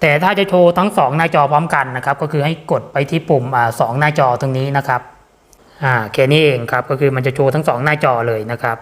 แต่ถ้าจะโชว์ทั้ง 2 หน้าจอพร้อมกันนะครับ ก็คือให้กดไปที่ปุ่มอ่าสองหน้าจอตรงนี้นะครับอ่าแค่นี้เองครับก็คือมันจะโชว์ทั้ง 2 หน้าจอเลยนะครับ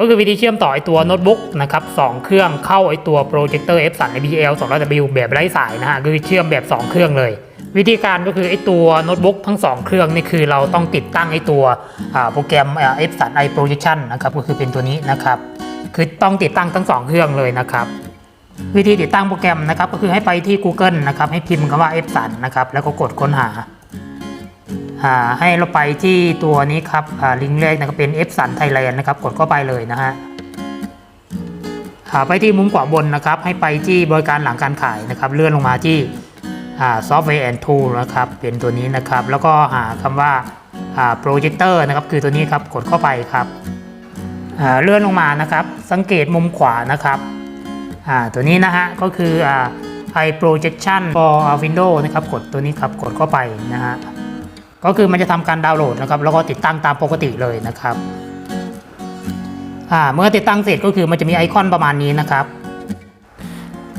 ก็คือวิธีเชื่อมต่อไอตัวโน้ตบุ๊กนะครับสองเครื่องเข้าไอตัวโปรเจคเตอร์ F3 BL 200W แบบไร้สายนะฮะคือเชื่อมแบบ 2 เครื่องเลย วิธีการก็คือไอตัวโน้ตบุ๊กทั้ง 2 เครื่องนี่คือเราต้องติดตั้งไอตัวโปรแกรมอ่า F3 i Projection นะครับก็คือเป็นตัวนี้นะครับคือต้องติดตั้งทั้ง 2 เครื่องเลยนะครับ วิธีติดตั้งโปรแกรมนะครับก็คือให้ไปที่ Google นะครับให้พิมพ์คำว่า F3 นะครับแล้วก็กดค้นหาให้เราไปที่ตัวนี้ครับลิงก์แรกนะครับเป็น F สันไทยแลนด์นะครับกดเข้าไปเลยนะฮะไปที่มุมขวาบนนะครับ ให้ไปที่บริการหลังการขายนะครับ เลื่อนลงมาที่ ซอฟต์แวร์แอนด์ทูนะครับ เป็นตัวนี้นะครับ แล้วก็หาคำว่าโปรเจคเตอร์นะครับ คือตัวนี้ครับ กดเข้าไปครับ เลื่อนลงมานะครับ สังเกตมุมขวานะครับตัวนี้นะฮะ ก็คือไอ่า i projection for Windows นะครับ กดตัวนี้ครับ กดเข้าไปนะฮะ ก็คือมันจะทำการดาวน์โหลดนะครับ แล้วก็ติดตั้งตามปกติเลยนะครับเมื่อติดตั้งเสร็จก็คือมันจะมีไอคอนประมาณนี้นะครับ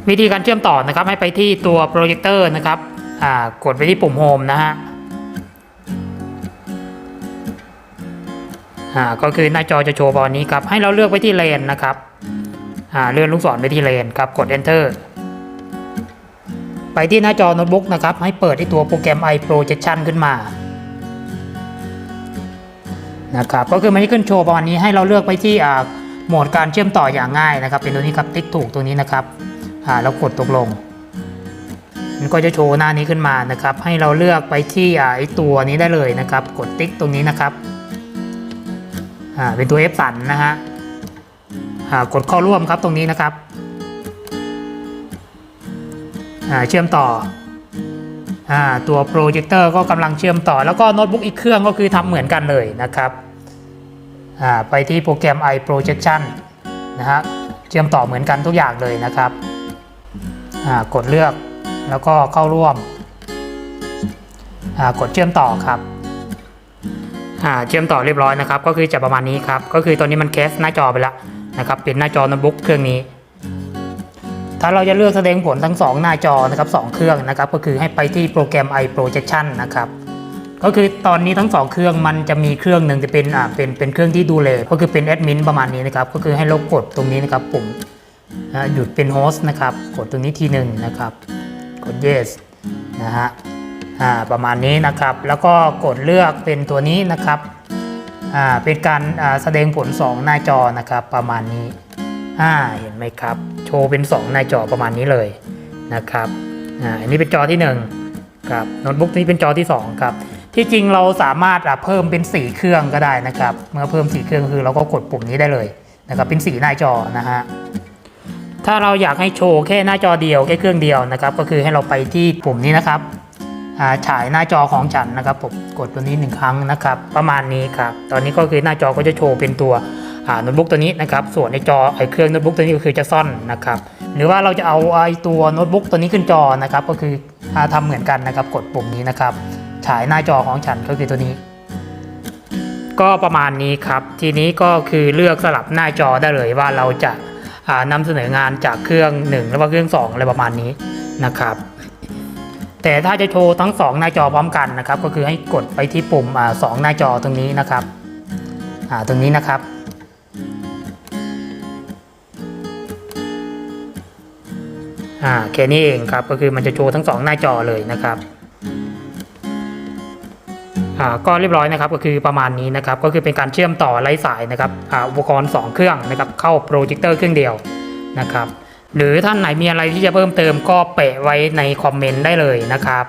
วิธีการเชื่อมต่อนะครับให้ไปที่ตัวโปรเจคเตอร์นะครับอ่ากดไปที่ปุ่มโฮมนะฮะอ่าก็คือหน้าจอจะโชว์ประมาณนี้ครับให้เราเลือกไปที่เลนนะครับอ่าเลื่อนลูกศรไปที่เลนครับกด enter ไปที่หน้าจอโน้ตบุ๊กนะครับให้เปิดที่ตัวโปรแกรม i projection ขึ้นมานะครับก็คือมันจะขึ้นโชว์ประมาณนี้ให้เราเลือกไปที่อ่าโหมดการเชื่อมต่ออย่างง่ายนะครับ เป็นตัวนี้ครับติ๊กถูกตัวนี้นะครับ อ่าแล้วกดตกลง มันก็จะโชว์หน้านี้ขึ้นมานะครับ ให้เราเลือกไปที่ไอตัวนี้ได้เลยนะครับ กดติ๊กตรงนี้นะครับอ่าเป็นตัว F สันนะฮะอ่ากดเข้าร่วมครับตรงนี้นะครับอ่าเชื่อมต่ออ่าตัวโปรเจคเตอร์ก็กำลังเชื่อมต่อ แล้วก็โน้ตบุ๊กอีกเครื่องก็คือทำเหมือนกันเลยนะครับอ่าไปที่โปรแกรม i projection นะฮะเชื่อมต่อเหมือนกันทุกอย่างเลยนะครับ กดเลือกแล้วก็เข้าร่วม กดเชื่อมต่อครับเชื่อมต่อเรียบร้อยนะครับ ก็คือจะประมาณนี้ครับ ก็คือตอนนี้มันแคสหน้าจอไปแล้วนะครับเป็นหน้าจอโน้ตบุ๊กเครื่องนี้ ถ้าเราจะเลือกแสดงผลทั้ง 2 หน้าจอนะครับ2เครื่องนะครับ ก็คือให้ไปที่โปรแกรม i projection นะครับก็คือตอนนี้ทั้ง 2 เครื่องมันจะมีเครื่องหนึ่งจะเป็นอ่าเป็นเป็นเครื่องที่ดูแลก็คือเป็นแอดมินประมาณนี้นะครับ ก็คือให้เรากดตรงนี้นะครับปุ่ม หยุดเป็นโฮสต์นะครับ กดตรงนี้ทีหนึ่งนะครับ กด yes นะฮะอ่าประมาณนี้นะครับ แล้วก็กดเลือกเป็นตัวนี้นะครับอ่าเป็นการอ่าแสดงผล 2 หน้าจอนะครับ ประมาณนี้อ่าเห็นไหมครับ โชว์เป็น 2 หน้าจอประมาณนี้เลยนะครับอ่าอันนี้เป็นจอที่1ครับโน้ตบุ๊กนี้เป็นจอที่ 2 ครับ ที่จริงเราสามารถอะเพิ่มเป็น 4 เครื่องก็ได้นะครับ เมื่อเพิ่ม 4 เครื่องคือเราก็กดปุ่มนี้ได้เลยนะครับ เป็น 4 หน้าจอนะฮะ ถ้าเราอยากให้โชว์แค่หน้าจอเดียวแค่เครื่องเดียวนะครับ ก็คือให้เราไปที่ปุ่มนี้นะครับอ่าฉายหน้าจอของฉันนะครับผมกดตัวนี้หนึ่งครั้งนะครับ ประมาณนี้ครับตอนนี้ก็คือหน้าจอก็จะโชว์เป็นตัวอ่าโน้ตบุ๊กตัวนี้นะครับ ส่วนในจอไอเครื่องโน้ตบุ๊กตัวนี้ก็คือจะซ่อนนะครับหรือว่าเราจะเอาไอตัวโน้ตบุ๊กตัวนี้ขึ้นจอนะครับ ก็คืออาทำเหมือนกันนะครับ กดปุ่มนี้นะครับ ฉายหน้าจอของฉันก็คือตัวนี้ ก็ประมาณนี้ครับ ทีนี้ก็คือเลือกสลับหน้าจอได้เลยว่าเราจะ นำเสนองานจากเครื่อง 1 แล้วก็เครื่อง 2 อะไรประมาณนี้นะครับ แต่ถ้าจะโชว์ทั้ง 2 หน้าจอพร้อมกันนะครับ ก็คือให้กดไปที่ปุ่มอ่าสองหน้าจอตรงนี้นะครับตรงนี้นะครับอ่าแค่นี้เองครับก็คือมันจะโชว์ทั้งสองหน้าจอเลยนะครับ ก็เรียบร้อยนะครับก็คือประมาณนี้นะครับก็คือเป็นการเชื่อมต่อไร้สายนะครับออุปกรณ์ 2 เครื่องนะครับเข้าโปรเจคเตอร์เครื่องเดียวนะครับหรือท่านไหนมีอะไรที่จะเพิ่มเติมก็แปะไว้ในคอมเมนต์ได้เลยนะครับ